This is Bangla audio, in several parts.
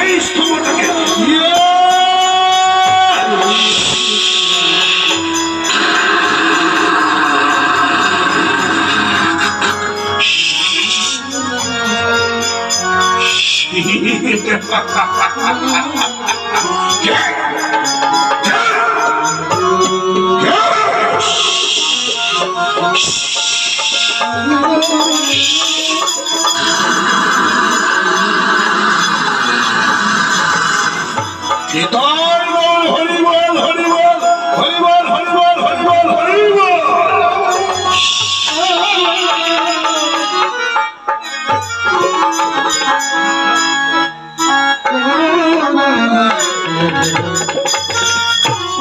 এই স্তম্ভটাকে Yeah. নিতাই বল হরিবল হরিবল হরিবল হরিবল হরিবল হরিবল।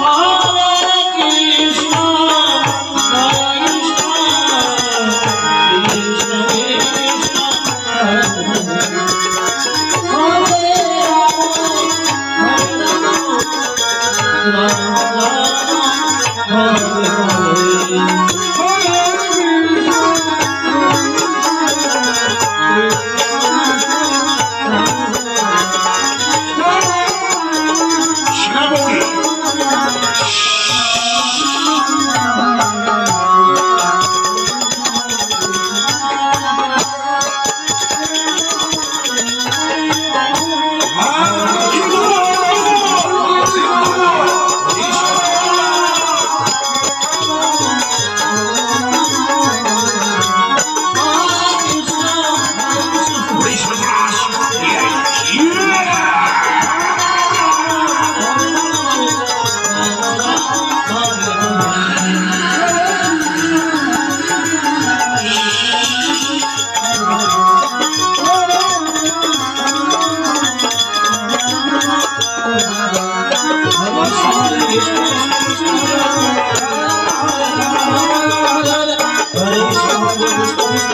Oh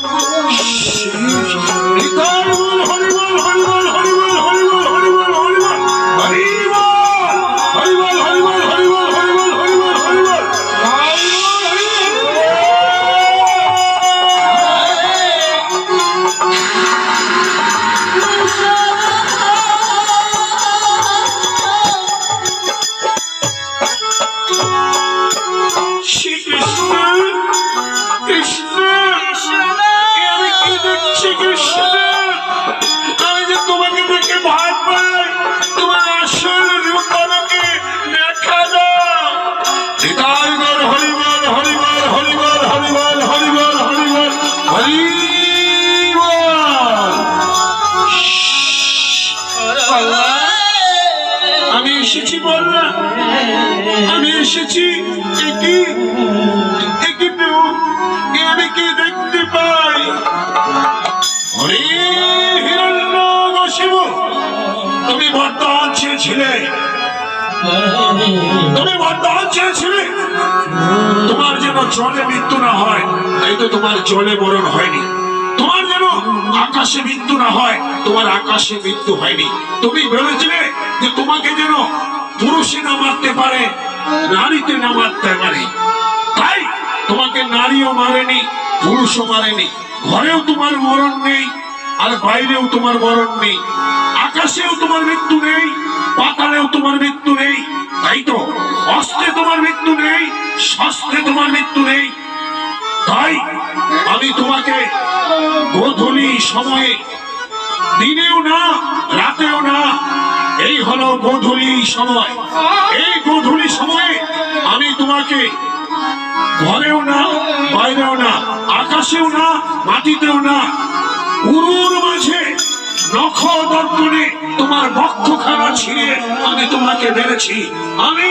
不十人 আমি এসেছি আমি এসেছি আমি কি দেখতে পাই? তুমি বর্তমান চেয়েছিলে। তুমি বর্তমান চেয়েছিলে। তোমার যেন জলে মৃত্যু না হয়, তাই তো তোমার জলে বরণ হয়নি। আকাশে মৃত্যু না হয়, তোমার আকাশে মৃত্যু হয়নি। তুমি ভেবেছিলে যে তোমাকে যেন পুরুষে না মারতে পারে, নারীতে না মারতে পারে। তাই তোমাকে নারীও মারেনি, পুরুষও মারেনি। ঘরেও তোমার মরণ নেই, আর বাইরেও তোমার মরণ নেই। আকাশেও তোমার মৃত্যু নেই, পাতালেও তোমার মৃত্যু নেই। তাই তো, অস্ত্রে তোমার মৃত্যু নেই, শস্ত্রে তোমার মৃত্যু নেই। তাই আমি তোমাকে গোধূলি সময়ে দিনেও না, রাতেও না, এই হলো গোধূলি সময়। এই গোধূলি সময়ে আমি তোমাকে ঘরেও না, বাইরেও না, আকাশেও না, মাটিতেও না, উরুর মাঝে নখ দর্পণে তোমার বক্ষখানা ছিঁড়ে আমি তোমাকে মেরেছি। আমি